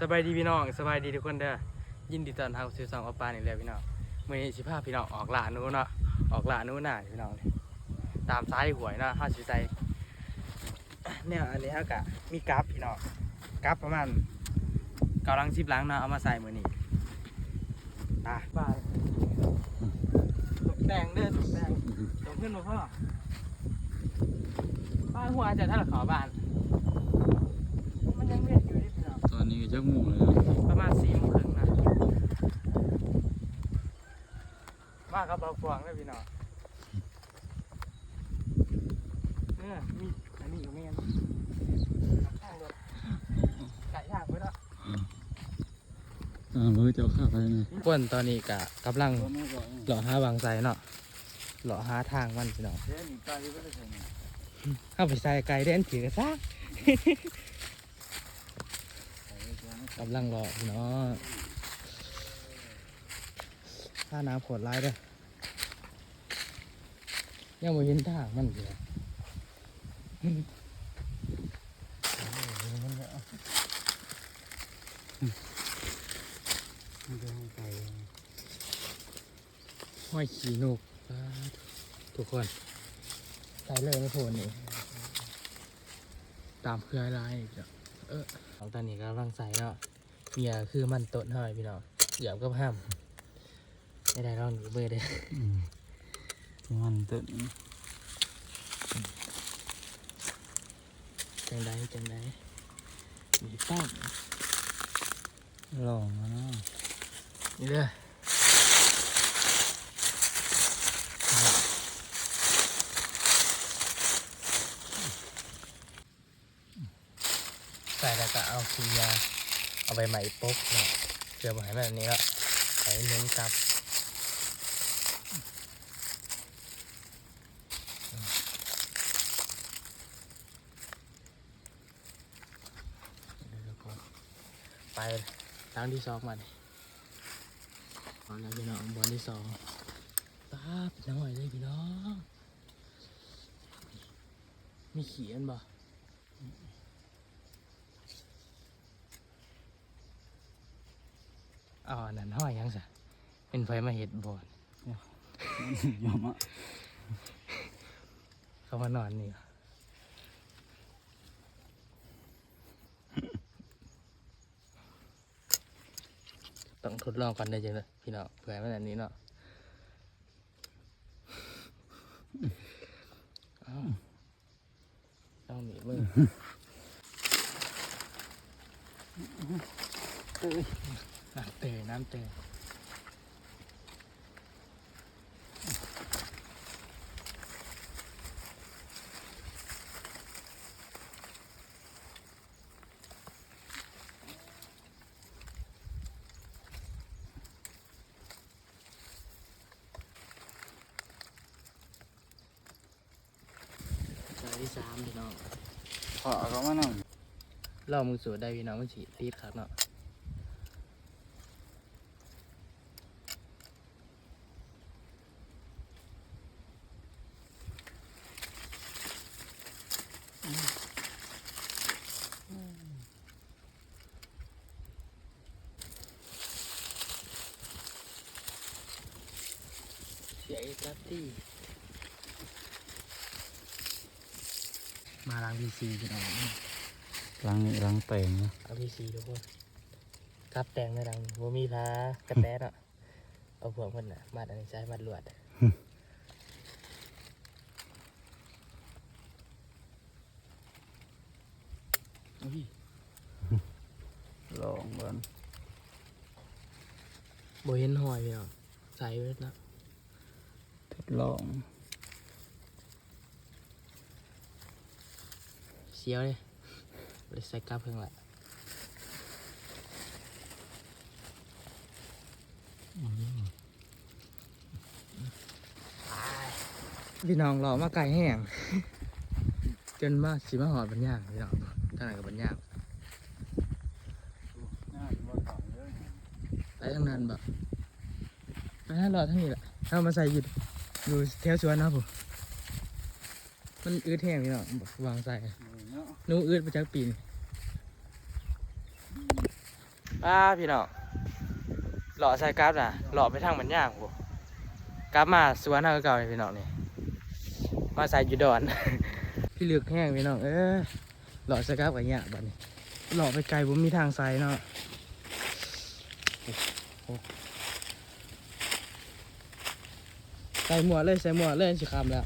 สบายดีพี่น้องสบายดีทุกคนเด้อยินดีต้อนรับสู่สองอปปานี่แหละพี่น้องมื้อนี้สิพาพี่น้องออกล่าหนูเนาะออกล่าหนูหน้าพี่น้องนี่ตามซ้ายหวยเนาะเฮาสิใส่เนี่ยอันนี้เฮากะมีกราฟพี่น้องกราฟประมาณเกาลัง10ลังเนาะเอามาใส่มื้อนี้ตาบ้านตกแต่งเด้อตกแต่งตกขึ้นบ่พ่อบ้านหัวจะถ้าละขอบ้านมันยังเวียนอยู่นี่พี่น้ องตอนนี้จักหมู่เลยประมาณสี่โมงครึ่งนะมากับเราฟวงเลยพี่น้องเนี่ยมีอันนี้อยู่ไม่งั้นข้างรถไก่ย่างไว้แล้วอ่ามือเจ้าข้าไปนี่ป่วนตอนนี้กะกำลังตัวนี้ก่อนหล่อหาบางไซเนาะหล่อหาทางมันพี่น้องเดี๋ยวนี่ไกลไปได้ใช่ไหมเข้าไปใส่ไก่เด่นผีกระซ่า กำลังรอพี่น้องถ้าน้ำขวดไล่ด้วยยังไม่เห็นทางมันเลยมันจะให้ไกลห้อยขี่นกทุกคนใส่เลยไม่โผล่นี่ตามเครือลายอีกแล้ว เออเอาตอนนี้ก็กำลังใส่เนาะเมียคือมันต้นหอยพี่น้องเหยียบก็ห้ามไม่ได้ลองหนูเบอร์เด้ออืมมันตึ้งจังไดจังไดมีป้อมลองมาเนาะนี่เด้อ ใส่แล้วก็เอาคือยเอาใบใหม่ปุ๊บเนาะเกือบหายแบบนี้แล้วใส่เน้นกลับเดี๋ยวทุกคนไปทางที่สองมาดิเอาแล้วพี่น้องบอลที่สองป้าบน้อยเลยพี่น้อง มีเขียนบ่ อ๋อนั่นห้อยยังสะเป็นไฟมาเห็ดบอลยอมอะเขามานอนนี่ต้องทดลองก่อนได้จังเลยพี่น้องเผื่อมันอันนี้เนาะอ้าวต้องหนีมือ น้ำเตยน้ำเตยสายที่สามพี่น้องขอเขามาหน่อยลองมือสูดได้พี่น้องมันฉีตีดครับเนาะ ล้วที่มาล้างพีซีพี่น้องล้างนี่ล้างแปลงนะเอาพีซีทุกคนกับแต่งในรังบ่มีพากระแตเนาะเอาพวกมันน่ะมัดอันนี้ใช้มัดลวดอุ้ยลองก่อนบ่เห็นหอยพี่น้องใส่ไว้แล้วทด ลอง เสียวเลยบ่ได้ใส่กลับเพิ่งละพี่น้องรอมาไก่แห้งจนมาสิมาหอดบัญญังพี่น้องทางไหนกับบัญญังง่ายว่าต่อเลยไปทางนั้นแบบไปทางรอดทั้งนี้แหละเอามาใส่หยุด อยู่แถวสวนนะผมมันอืดแห้งพี่น้องวางใส่หนูอืดมาจากปีนป้าพี่น้องหล่อใส่กราฟนะหล่อไปทางมันยากโหกราฟมาสวนทาเก่าเลยพี่น้องนี่มาใส่อยูดอน พี่เลือกแห้งพี่น้องเออหล่อใส่กราฟกับเนี่ยบัดนี้หล่อไปไกลผมมีทางใส่เนาะโอ้โห ใส่หมวกเลยใส่หมวกเลยสิคำแล้ว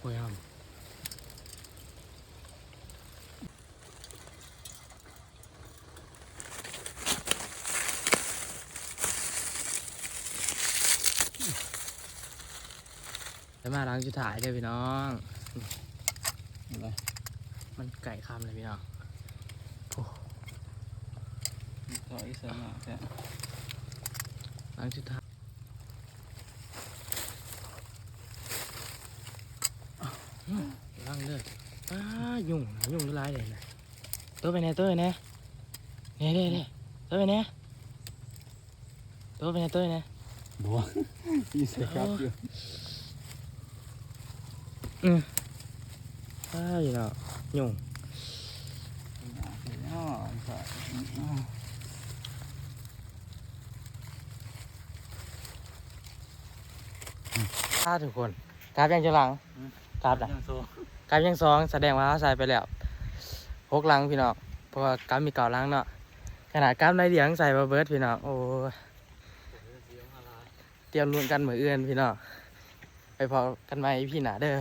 โอ้ยครับ แล้วมาล้างจุดถ่ายเด้อพี่น้องอะไรมันไก่คำเลยพี่น้องถอยเสมาแค่ล้างจุดถ่ายอืมล้างเด้ออ้ายุ่งยุ่งร้ายเลยนะตัวไปไหนตัวไปไหนเน่เน่เน่ตัวไปไหนตัวไปไหนตัวไปไหนบัวยี่สิบครับอยู่ อ้าอยู่แล้วยุ่งถ้าทุกคนกราฟยังจะหลังกราฟนะกราฟยังสองแสดงว่าเขาใส่ไปแล้วหกหลังพี่น้องเพราะว่ากราฟมีเก่าหลังเนาะขนาดกราฟในเดียงใส่มาเบิร์ดพี่น้องโอ้เตรียมลุ้นกันเหมือนเอื้อนพี่น้องไปพอกันไหมพี่หนาเด้อ